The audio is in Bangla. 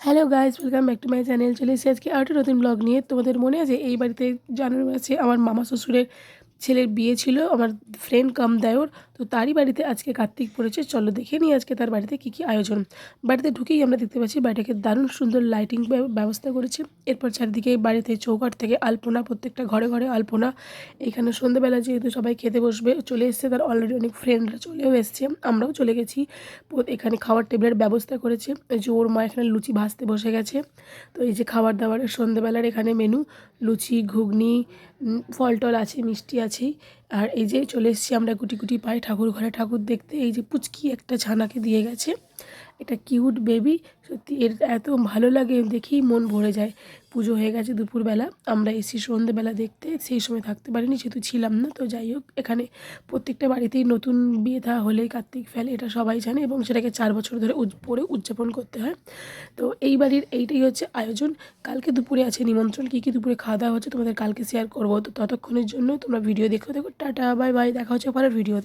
Hello guys welcome back to my channel চলে এসেছি আজকে আরেকটা নতুন ব্লগ নিয়ে। তোমাদের মনে আছে, এই বাড়িতে জানুয়ারি মাসে আমার মামা শ্বশুরের ছেলের বিয়ে ছিল, আমার ফ্রেন্ড কাম দায়র তো তারই বাড়িতে আজকে কার্তিক পড়েছে। চলো দেখে নিই আজকে তার বাড়িতে কী কী আয়োজন। বাড়িতে ঢুকেই আমরা দেখতে পাচ্ছি বাড়িটাকে দারুণ সুন্দর লাইটিং ব্যবস্থা করেছে। এরপর চারিদিকে বাড়িতে চৌকাট থেকে আলপনা, প্রত্যেকটা ঘরে ঘরে আলপনা। এখানে সন্ধ্যেবেলা যেহেতু সবাই খেতে বসবে, চলে এসছে তার অলরেডি অনেক ফ্রেন্ডরা চলেও এসছে। আমরাও চলে গেছি। এখানে খাওয়ার টেবিলের ব্যবস্থা করেছে। যে ওর মা এখানে লুচি ভাজতে বসে গেছে। তো এই যে খাবার দাবারের সন্ধ্যেবেলার এখানে মেনু লুচি, ঘুগনি ফল টল আছে, মিষ্টি আছেই। আর এই যে চলে এসেছি আমরা গুটি গুটি পাই ঠাকুর ঘরে, ঠাকুর দেখতে এই যে পুচকি একটা ছানাকে দিয়ে গেছে। এটা কিউট বেবি, সত্যি এর এত ভালো লাগে দেখেই মন ভরে যায়। পুজো হয়ে গেছে দুপুরবেলা, আমরা এসি সন্ধ্যেবেলা দেখতে, সেই সময় থাকতে পারিনি যেহেতু ছিলাম না, তো যাই হোক, এখানে প্রত্যেকটা বাড়িতেই নতুন বিয়ে থা হলেই কার্তিক ফেলে, এটা সবাই জানে এবং সেটাকে চার বছর ধরে পরে উদযাপন করতে হয়। তো এই বাড়ির এইটাই হচ্ছে আয়োজন। কালকে দুপুরে আছে নিমন্ত্রণ, কী কী দুপুরে খাওয়া দাওয়া হচ্ছে তোমাদের কালকে শেয়ার করব। তো ততক্ষণের জন্য তোমরা ভিডিও দেখো দেখো টাটা বাই বাই দেখা হচ্ছে পরের ভিডিও